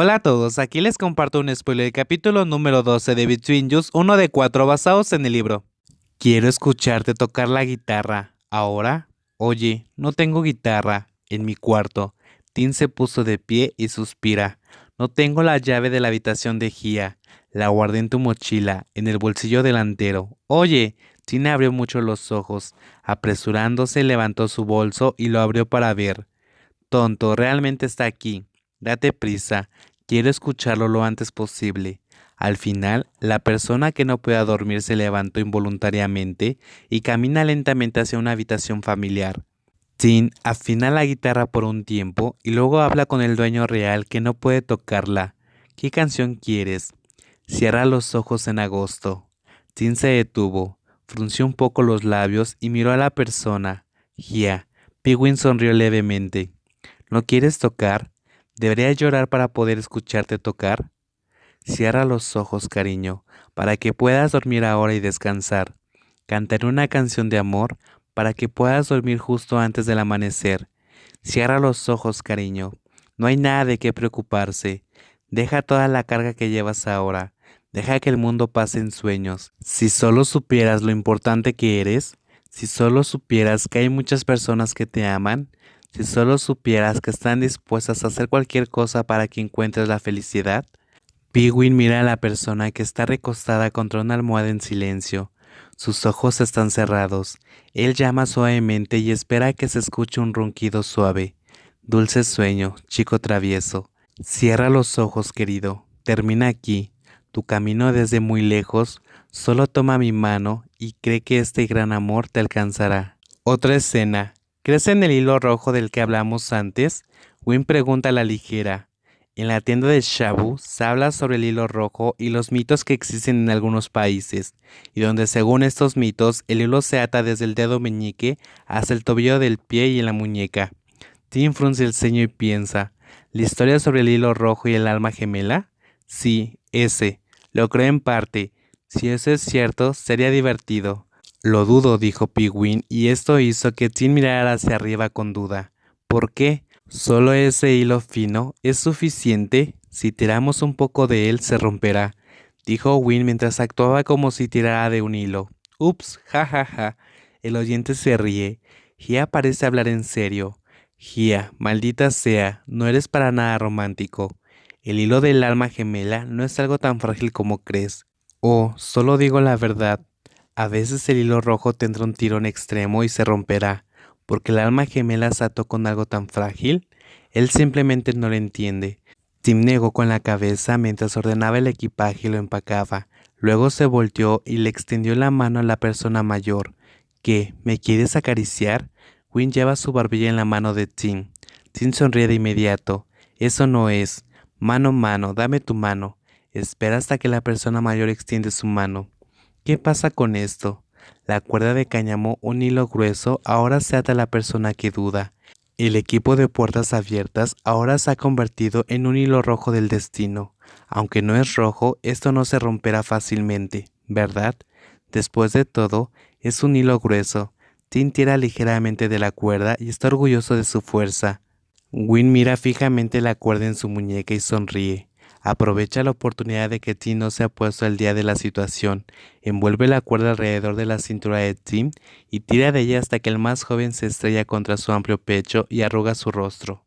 Hola a todos, aquí les comparto un spoiler del capítulo número 12 de Between Us, uno de cuatro basados en el libro. Quiero escucharte tocar la guitarra. ¿Ahora? Oye, no tengo guitarra. En mi cuarto. Tim se puso de pie y suspira. No tengo la llave de la habitación de Gia. La guardé en tu mochila, en el bolsillo delantero. Oye, Tim abrió mucho los ojos. Apresurándose, levantó su bolso y lo abrió para ver. Tonto, realmente está aquí. Date prisa. Quiero escucharlo lo antes posible. Al final, la persona que no pueda dormir se levantó involuntariamente y camina lentamente hacia una habitación familiar. Tim afina la guitarra por un tiempo y luego habla con el dueño real que no puede tocarla. ¿Qué canción quieres? Cierra los ojos en agosto. Tim se detuvo, frunció un poco los labios y miró a la persona. Gia. Pigwin sonrió levemente. ¿No quieres tocar? ¿Debería llorar para poder escucharte tocar? Cierra los ojos, cariño, para que puedas dormir ahora y descansar. Cantaré una canción de amor para que puedas dormir justo antes del amanecer. Cierra los ojos, cariño. No hay nada de qué preocuparse. Deja toda la carga que llevas ahora. Deja que el mundo pase en sueños. Si solo supieras lo importante que eres, si solo supieras que hay muchas personas que te aman, si solo supieras que están dispuestas a hacer cualquier cosa para que encuentres la felicidad. Pigwin mira a la persona que está recostada contra una almohada en silencio. Sus ojos están cerrados. Él llama suavemente y espera que se escuche un ronquido suave. Dulce sueño, chico travieso. Cierra los ojos, querido. Termina aquí. Tu camino desde muy lejos. Solo toma mi mano y cree que este gran amor te alcanzará. Otra escena. ¿Crees en el hilo rojo del que hablamos antes? Win pregunta a la ligera. En la tienda de Shabu se habla sobre el hilo rojo y los mitos que existen en algunos países, y donde según estos mitos el hilo se ata desde el dedo meñique hasta el tobillo del pie y en la muñeca. Tim frunce el ceño y piensa, ¿la historia sobre el hilo rojo y el alma gemela? Sí, ese. Lo creo en parte. Si eso es cierto, sería divertido. Lo dudo, dijo Pigwin, y esto hizo que Tim mirara hacia arriba con duda. ¿Por qué? Solo ese hilo fino es suficiente. Si tiramos un poco de él se romperá, dijo Win mientras actuaba como si tirara de un hilo. Ups, ja ja ja. El oyente se ríe. Gia parece hablar en serio. Gia, maldita sea, no eres para nada romántico. El hilo del alma gemela no es algo tan frágil como crees. Oh, solo digo la verdad. A veces el hilo rojo tendrá un tirón extremo y se romperá porque el alma gemela se ató con algo tan frágil, él simplemente no lo entiende. Tim negó con la cabeza mientras ordenaba el equipaje y lo empacaba. Luego se volteó y le extendió la mano a la persona mayor. ¿Qué? ¿Me quieres acariciar? Win lleva su barbilla en la mano de Tim. Tim sonríe de inmediato. Eso no es. Mano, mano, dame tu mano. Espera hasta que la persona mayor extiende su mano. ¿Qué pasa con esto? La cuerda de cáñamo, un hilo grueso, ahora se ata a la persona que duda. El equipo de puertas abiertas ahora se ha convertido en un hilo rojo del destino. Aunque no es rojo, esto no se romperá fácilmente, ¿verdad? Después de todo, es un hilo grueso. Tim tira ligeramente de la cuerda y está orgulloso de su fuerza. Win mira fijamente la cuerda en su muñeca y sonríe. Aprovecha la oportunidad de que Tim no se ha puesto al día de la situación, envuelve la cuerda alrededor de la cintura de Tim y tira de ella hasta que el más joven se estrella contra su amplio pecho y arruga su rostro.